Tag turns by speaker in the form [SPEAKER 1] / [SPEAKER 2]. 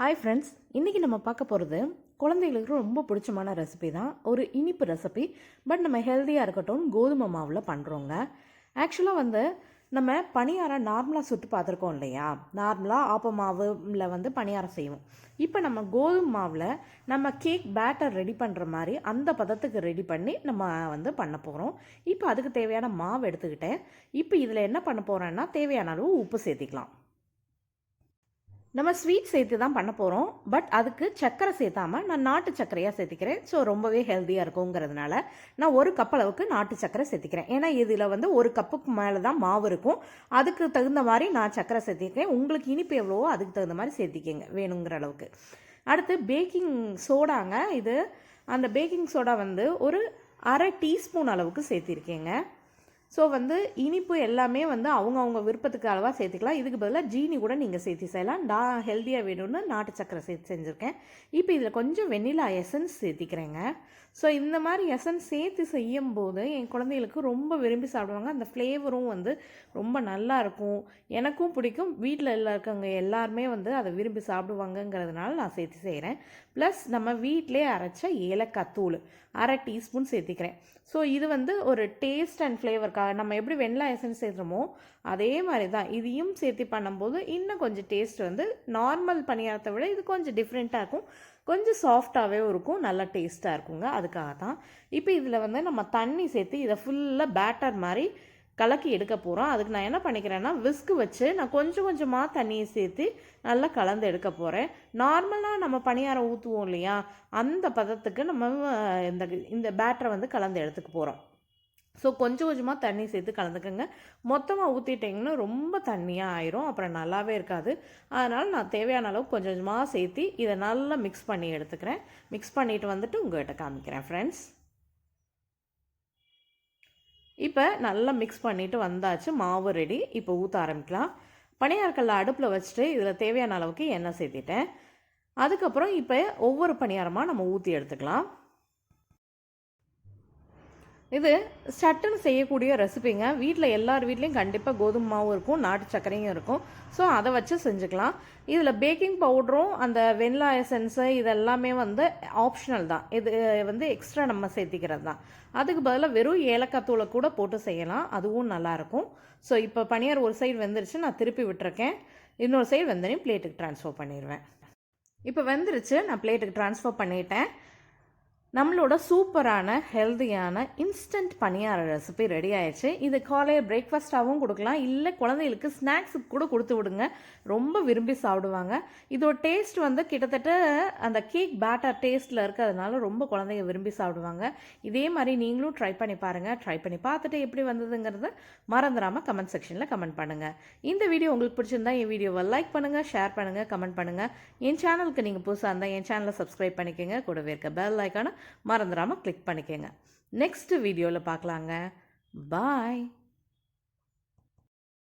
[SPEAKER 1] Hi friends இன்றைக்கி நம்ம பார்க்க போகிறது குழந்தைகளுக்கு ரொம்ப பிடிச்சமான ரெசிபி தான். ஒரு இனிப்பு ரெசிபி பட் நம்ம ஹெல்த்தியாக இருக்கட்டும் கோதுமை மாவில் பண்ணுறோங்க ஆக்சுவலாக வந்து நம்ம பணியாரம் நார்மலாக சுட்டு பார்த்துருக்கோம் இல்லையா? நார்மலாக ஆப்ப மாவில் வந்து பணியாரம் செய்வோம். இப்போ நம்ம கோதுமை மாவில் நம்ம கேக் பேட்டர் ரெடி பண்ணுற மாதிரி அந்த பதத்துக்கு ரெடி பண்ணி நம்ம வந்து பண்ண போகிறோம் இப்போ அதுக்கு தேவையான மாவு எடுத்துக்கிட்டேன். இப்போ இதில் என்ன பண்ண போகிறேன்னா தேவையான அளவு உப்பு சேர்த்திக்கலாம். நம்ம ஸ்வீட் சேர்த்து தான் பண்ண போகிறோம் பட் அதுக்கு சர்க்கரை சேர்த்தாமல் நான் நாட்டு சர்க்கரையாக சேர்த்திக்கிறேன். ஸோ ரொம்பவே ஹெல்த்தியாக இருக்குங்கிறதுனால நான் ஒரு கப் அளவுக்கு நாட்டு சர்க்கரை சேர்த்திக்கிறேன். ஏன்னா இதில் வந்து ஒரு கப்புக்கு மேலே தான் மாவு இருக்கும். அதுக்கு தகுந்த மாதிரி நான் சர்க்கரை சேர்த்திக்கிறேன் உங்களுக்கு இனிப்பு எவ்வளவோ அதுக்கு தகுந்த மாதிரி சேர்த்திக்கங்க வேணுங்கிற அளவுக்கு. அடுத்து பேக்கிங் சோடாங்க இது. அந்த பேக்கிங் சோடா வந்து ஒரு அரை டீஸ்பூன் அளவுக்கு சேர்த்திருக்கேங்க. ஸோ வந்து இனிப்பு எல்லாமே வந்து அவங்க அவங்க விருப்பத்துக்கு அளவாக சேர்த்துக்கலாம். இதுக்கு பதிலாக ஜீனி கூட நீங்கள் சேர்த்து செய்யலாம். நான் ஹெல்த்தியாக வேணும்னு நாட்டு சக்கரை சேர்த்து செஞ்சுருக்கேன். இப்போ இதில் கொஞ்சம் வெண்ணிலா எசன்ஸ் சேர்த்திக்கிறேங்க. ஸோ இந்த மாதிரி எசன்ஸ் சேர்த்து செய்யும் போது என் குழந்தைகளுக்கு ரொம்ப விரும்பி சாப்பிடுவாங்க. அந்த ஃப்ளேவரும் வந்து ரொம்ப நல்லா இருக்கும். எனக்கும் பிடிக்கும். வீட்டில் எல்லாம் இருக்கவங்க எல்லாருமே வந்து அதை விரும்பி சாப்பிடுவாங்கங்கிறதுனால நான் சேர்த்து செய்கிறேன் ப்ளஸ் நம்ம வீட்டிலே அரைச்ச ஏலக்காய் தூள் அரை டீஸ்பூன் சேர்த்திக்கிறேன். ஸோ இது வந்து ஒரு டேஸ்ட் அண்ட் ஃப்ளேவருக்காக நம்ம எப்படி வெண்ணிலா எசன்ஸ் சேர்த்துறோமோ அதே மாதிரி தான் இதையும் சேர்த்து பண்ணும்போது இன்னும் கொஞ்சம் டேஸ்ட் வந்து நார்மல் பணியாரத்தை விட இது கொஞ்சம் டிஃப்ரெண்ட்டாக இருக்கும். கொஞ்சம் சாஃப்டாகவே இருக்கும். நல்லா டேஸ்ட்டாக இருக்குங்க. அதுக்காக தான். இப்போ இதில் வந்து நம்ம தண்ணி சேர்த்து இதை ஃபுல்லாக பேட்டர் மாதிரி கலக்கி எடுக்க போகிறோம் அதுக்கு நான் என்ன பண்ணிக்கிறேன்னா விஸ்கு வச்சு நான் கொஞ்சம் கொஞ்சமாக தண்ணியை சேர்த்து நல்லா கலந்து எடுக்க போகிறேன் நார்மலாக நம்ம பணியாரம் ஊற்றுவோம் இல்லையா? அந்த பதத்துக்கு நம்ம இந்த இந்த பேட்டரை வந்து கலந்து எடுத்துக்க போகிறோம் ஸோ கொஞ்சம் கொஞ்சமாக தண்ணி சேர்த்து கலந்துக்கோங்க. மொத்தமாக ஊற்றிட்டிங்கன்னா ரொம்ப தண்ணியாக ஆயிரும். அப்புறம் நல்லாவே இருக்காது. அதனால் நான் தேவையான அளவு கொஞ்சம் கொஞ்சமாக சேர்த்து இதை நல்லா மிக்ஸ் பண்ணி எடுத்துக்கிறேன். மிக்ஸ் பண்ணிவிட்டு வந்துட்டு உங்கள்கிட்ட காமிக்கிறேன் ஃப்ரெண்ட்ஸ் இப்போ நல்லா மிக்ஸ் பண்ணிவிட்டு வந்தாச்சு. மாவு ரெடி இப்போ ஊற்ற ஆரம்பிக்கலாம். பணியாரக்கல்ல அடுப்பில் வச்சுட்டு இதில் தேவையான அளவுக்கு எண்ணெய் சேர்த்திட்டேன். அதுக்கப்புறம் இப்போ ஒவ்வொரு பணியாரமாக நம்ம ஊற்றி எடுத்துக்கலாம். இது சட்டுன்னு செய்யக்கூடிய ரெசிபிங்க. வீட்டில் எல்லார் வீட்லேயும் கண்டிப்பாக கோதுமை மாவும் இருக்கும் நாட்டு சர்க்கரையும் இருக்கும். ஸோ அதை வச்சு செஞ்சுக்கலாம். இதில் பேக்கிங் பவுடரும் அந்த வெண்ணிலா எசன்ஸு இதெல்லாமே வந்து ஆப்ஷனல் தான். இது வந்து எக்ஸ்ட்ரா நம்ம சேர்த்திக்கிறது தான். அதுக்கு பதிலாக வெறும் ஏலக்காய் தூளை கூட போட்டு செய்யலாம். அதுவும் நல்லாயிருக்கும் ஸோ இப்போ பனியார் ஒரு சைடு வெந்துருச்சு நான் திருப்பி விட்டுருக்கேன். இன்னொரு சைடு வெந்தனையும் பிளேட்டுக்கு ட்ரான்ஸ்ஃபர் பண்ணிடுவேன் இப்போ வெந்துருச்சு நான் பிளேட்டுக்கு ட்ரான்ஸ்ஃபர் பண்ணிட்டேன். நம்மளோட சூப்பரான ஹெல்த்தியான இன்ஸ்டன்ட் பணியார ரெசிபி ரெடி ஆயிடுச்சு. இது காலையில் பிரேக்ஃபாஸ்ட்டாகவும் கொடுக்கலாம். இல்லை குழந்தைகளுக்கு ஸ்நாக்ஸுக்கு கூட கொடுத்து விடுங்க. ரொம்ப விரும்பி சாப்பிடுவாங்க. இதோட டேஸ்ட் வந்து கிட்டத்தட்ட அந்த கேக் பேட்டர் டேஸ்ட்டில் இருக்கிறதுனால ரொம்ப குழந்தைங்க விரும்பி சாப்பிடுவாங்க. இதே மாதிரி நீங்களும் ட்ரை பண்ணி பாருங்கள் ட்ரை பண்ணி பார்த்துட்டு எப்படி வந்ததுங்கிறத மறந்துடாமல் கமெண்ட் செக்ஷனில் கமெண்ட் பண்ணுங்கள் இந்த வீடியோ உங்களுக்கு பிடிச்சிருந்தா என் வீடியோவை லைக் பண்ணுங்கள் ஷேர் பண்ணுங்கள் கமெண்ட் பண்ணுங்கள் என் சேனலுக்கு நீங்கள் புதுசாக இருந்தால் என் சேனலை சப்ஸ்கிரைப் பண்ணிக்கோங்க. கூடவே இருக்க பெல் ஐக்கான மறந்துடாமல் கிளிக் பண்ணிக்கோங்க. நெக்ஸ்ட் வீடியோவில் பார்க்கலாங்க. பாய்